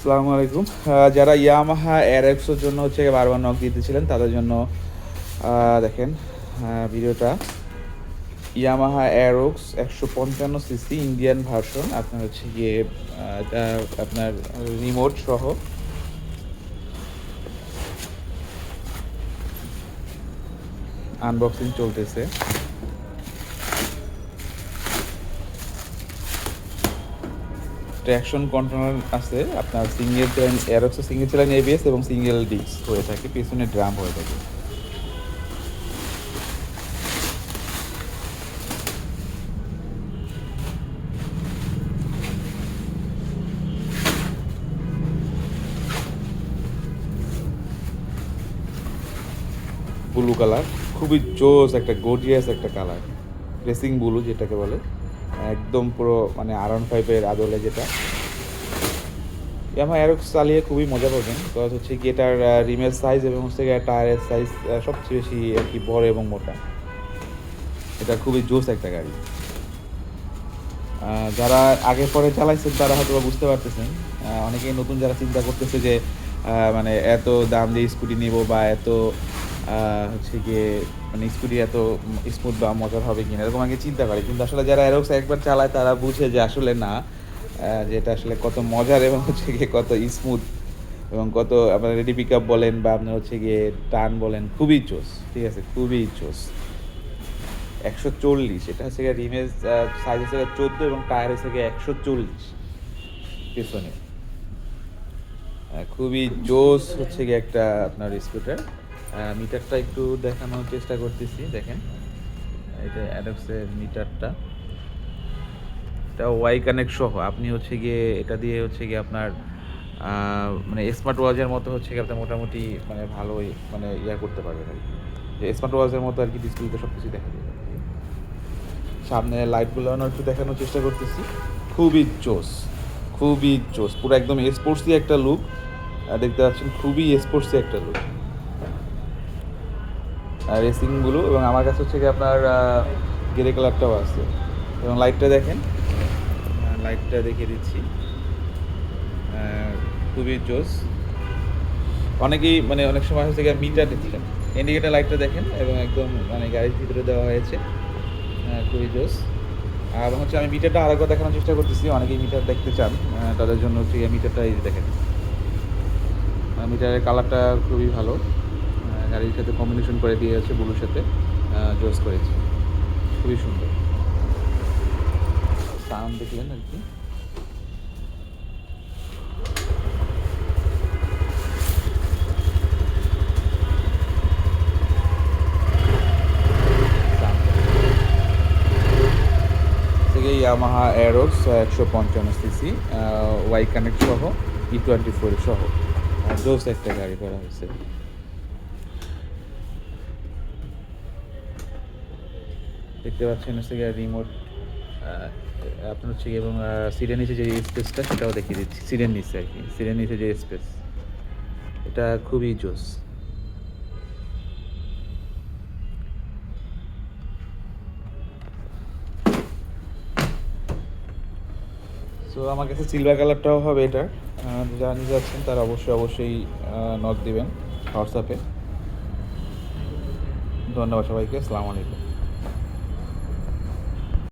আসসালামু আলাইকুম। যারা ইয়ামাহা এর এক্সোর জন্য হচ্ছে বারবার নক দিতেছিলেন তাদের জন্য দেখেন ভিডিওটা। ইয়ামাহা এরোক্স একশো পঞ্চান্ন সিসি ইন্ডিয়ান ভার্সন আপনার হচ্ছে গিয়ে আপনার রিমোট সহ। আনবক্সিং চলতেছে। ট্র্যাকশন কন্ট্রোলার আছে, আপনার সিঙ্গেল চ্যানেল এরক্সো সিঙ্গেল চ্যানেল এবিএস এবং সিঙ্গেল ডিস্ক হয়ে থাকে, পেছনে ড্রাম হয়ে থাকে। ব্লু কালার খুবই জোস একটা গর্জিয়াস একটা কালার রেসিং ব্লু যেটাকে বলে। একদম পুরো মানে আর ওয়ান ফাইভের আদলে যেটা। ইয়ামা অ্যারোক্স চালিয়ে খুবই মজা পাবেন। বিকজ হচ্ছে কি এটার রিমের সাইজ এবং হচ্ছে গিয়ে টায়ারের সাইজ সবচেয়ে বেশি আর কি বড় এবং মোটা। এটা খুবই জোস একটা গাড়ি। যারা আগে পরে চালাইছেন তারা হয়তো বুঝতে পারতেছেন। অনেকেই নতুন যারা চিন্তা করতেছে যে মানে এত দাম দিয়ে স্কুটি নিব বা এত হচ্ছে গিয়ে মানে স্কুটি এত স্মুথ বা মজার হবে কিনা এরকম আগে চিন্তা করে। কিন্তু আসলে যারা এরোক্স একবার চালায় তারা বুঝে যে আসলে না আহ, যে এটা আসলে কত মজার এবং হচ্ছে গিয়ে কত স্মুথ এবং কত আপনার রেডি পিক আপ বলেন বা আপনার হচ্ছে গিয়ে টান বলেন খুবই জোস ঠিক আছে? খুবই জোস। একশো চল্লিশ এটা হচ্ছে গিয়ে রিমেজ সাইজ হচ্ছে চোদ্দ এবং টায়ার হচ্ছে গিয়ে একশো চল্লিশ পেছনে। খুবই জোস হচ্ছে গিয়ে একটা আপনার স্কুটার মিটারটা একটু দেখানোর চেষ্টা করতেছি, দেখেন। এটা অ্যাডক্সের মিটারটা এটা ওয়াই কানেক্ট সহ, আপনি হচ্ছে গিয়ে এটা দিয়ে হচ্ছে গিয়ে আপনার মানে স্মার্ট ওয়াচের মতো হচ্ছে গিয়ে আপনার মোটামুটি মানে ভালোই মানে ইয়া করতে পারবেন আর কি। স্মার্ট ওয়াচের মতো আর কি ডিসপ্লেতে সব কিছু দেখা কি। সামনে লাইটগুলো একটু দেখানোর চেষ্টা করতেছি। খুবই জোস খুবই জোস, পুরো একদম স্পোর্টসি একটা লুক দেখতে পাচ্ছেন, খুবই স্পোর্টসি একটা লুক রেসিংগুলো এবং আমার কাছে হচ্ছে আপনার গ্রে কালারটাও আছে। এবং লাইটটা দেখেন। লাইটটা দেখিয়ে দিচ্ছি। খুবই জোস। অনেকেই মানে অনেক সময় হচ্ছে গিয়ে মিটার দিচ্ছিলেন ইন্ডিকেটার লাইটটা দেখেন এবং একদম মানে গাড়ির ভিতরে দেওয়া হয়েছে। আহ, খুবই জোস। আর হচ্ছে আমি মিটারটা আরেকবার দেখানোর চেষ্টা করতেছি অনেকেই মিটার দেখতে চান তাদের জন্য হচ্ছে মিটারটা এই দেখেন। মিটারের কালারটা খুবই ভালো। গাড়ির সাথে কম্বিনেশন করে দিয়ে আছে ব্লুর সাথে জোস করেছে। খুবই সুন্দর। সাউন্ড দেখলেন আর কি। ইয়ামাহা অ্যারোক্স একশো পঞ্চান্ন সিসি ওয়াই কানেক্ট সহ ই টোয়েন্টি ফোর সহ। জোস একটা গাড়ি করা হয়েছে। দেখতে পাচ্ছেন হচ্ছে গিয়ে রিমোট আপনার হচ্ছে এবং সিটের নিচে যে স্পেসটা সেটাও দেখিয়ে দিচ্ছি। সিডের নিচে আর কি সিটের নিচে যে স্পেস এটা খুবই জোস। সো আমার কাছে সিলভার কালারটাও হবে এটা। যারা নিতে যাচ্ছেন, তারা অবশ্যই অবশ্যই নক দিবেন হোয়াটসঅ্যাপে ধন্যবাদ সবাইকে, আসসালামু আলাইকুম।